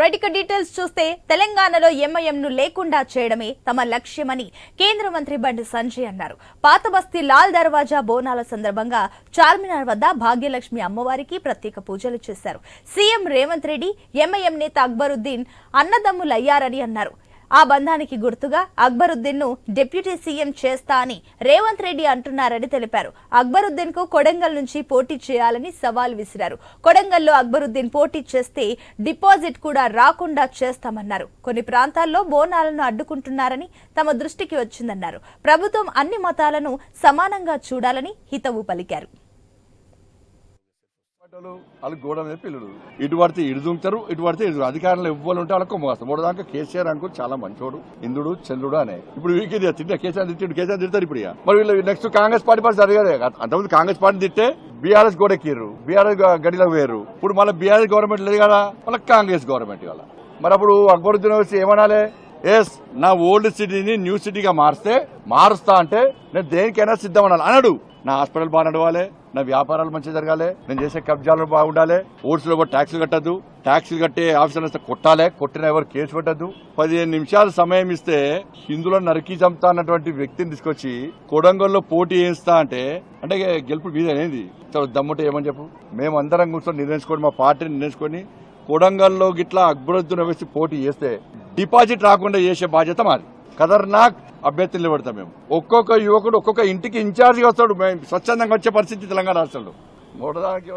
Right ఇక details చూస్తే తెలంగాణలో ఎంఐఎం ను లేకుండా చేయడమే తమ లక్ష్యమని కేంద్ర మంత్రి బండి సంజయ్ అన్నారు. పాత బస్తీ లాల్ దర్వాజా బోనాల సందర్భంగా చార్మినార్ వద్ద భాగ్యలక్ష్మి అమ్మవారికి ప్రత్యేక పూజలు చేశారు. సీఎం రేవంత్ రెడ్డి ఎంఐఎం నేత అక్బరుద్దీన్ అన్నదమ్ములయ్యారని అన్నారు. ఆ బంధానికి గుర్తుగా అక్బరుద్దీన్ను డిప్యూటీ సీఎం చేస్తా అని రేవంత్ రెడ్డి అంటున్నారని తెలిపారు. అక్బరుద్దీన్కు కొడంగల్ నుంచి పోటీ చేయాలని సవాల్ విసిరారు. కొడంగల్లో అక్బరుద్దీన్ పోటీ చేస్తే డిపాజిట్ కూడా రాకుండా చేస్తామన్నారు. కొన్ని ప్రాంతాల్లో బోనాలను అడ్డుకుంటున్నారని తమ దృష్టికి వచ్చిందన్నారు. ప్రభుత్వం అన్ని మతాలను సమానంగా చూడాలని హితవు పలికారు. వాళ్ళు వాళ్ళు గోడ మీద పిల్లలు ఇటు పడితే ఇటు దుంకుతారు ఇటు పడితే ఇటు అధికారంలో ఇవ్వాలి ఉంటే వాళ్ళకి మోస్తారు మూడు దాకా కేసీఆర్ అనుకో చాలా మంచోడు. ఇంద్రుడు చంద్రుడు అనే. ఇప్పుడు వీకే తింటే కేసీఆర్ తిట్టి కేసీఆర్ తిడతారు ఇప్పుడు మరి వీళ్ళు నెక్స్ట్ కాంగ్రెస్ పార్టీ పార్టీ జరగదే అంతకుముందు కాంగ్రెస్ పార్టీ తిట్టే బీఆర్ఎస్ గోడ ఎక్కిర్రు బీఆర్ఎస్ గడిలో వేరు ఇప్పుడు మళ్ళీ బీఆర్ఎస్ గవర్నమెంట్ లేదు కదా మళ్ళీ కాంగ్రెస్ గవర్నమెంట్ వాళ్ళ మరి అప్పుడు అక్బరుద్దీన్ వచ్చి ఏమనాలి? ఎస్ నా ఓల్డ్ సిటీని న్యూ సిటీగా మారిస్తే మారుస్తా అంటే నేను దేనికైనా సిద్ధం అనాలి. అనడు. నా హాస్పిటల్ బాగా నడవాలి. నా వ్యాపారాలు మంచిగా జరగాలి. నేను చేసే కబ్జాలు బాగుండాలి. ఓట్స్లో కూడా ట్యాక్సులు కట్టద్దు. ట్యాక్సీలు కట్టే ఆఫీసర్లు కొట్టాలి. కొట్టిన ఎవరు కేసు పెట్టద్దు. పదిహేను నిమిషాలు సమయం ఇస్తే హిందువులను నరికి చంపుతా అన్నటువంటి వ్యక్తిని తీసుకొచ్చి కొడంగల్లో పోటీ చేస్తా అంటే అంటే గెలుపు మీదనేది అనేది. దమ్ముంటే ఏమని చెప్పు? మేము అందరం కూర్చొని నిర్ణయించుకొని మా పార్టీని నిర్ణయించుకొని కొడంగల్లో గిట్లా అక్బరుద్దీన్ వేసి పోటీ చేస్తే డిపాజిట్ రాకుండా చేసే బాధ్యత మాది. ఖతర్నాక్ అభ్యర్థులు నిలబడతాం మేము. ఒక్కొక్క యువకుడు ఒక్కొక్క ఇంటికి ఇన్ఛార్జ్గా వస్తాడు. మేము స్వచ్ఛందంగా వచ్చే పరిస్థితి తెలంగాణ రాష్ట్రంలో. మూడదానికి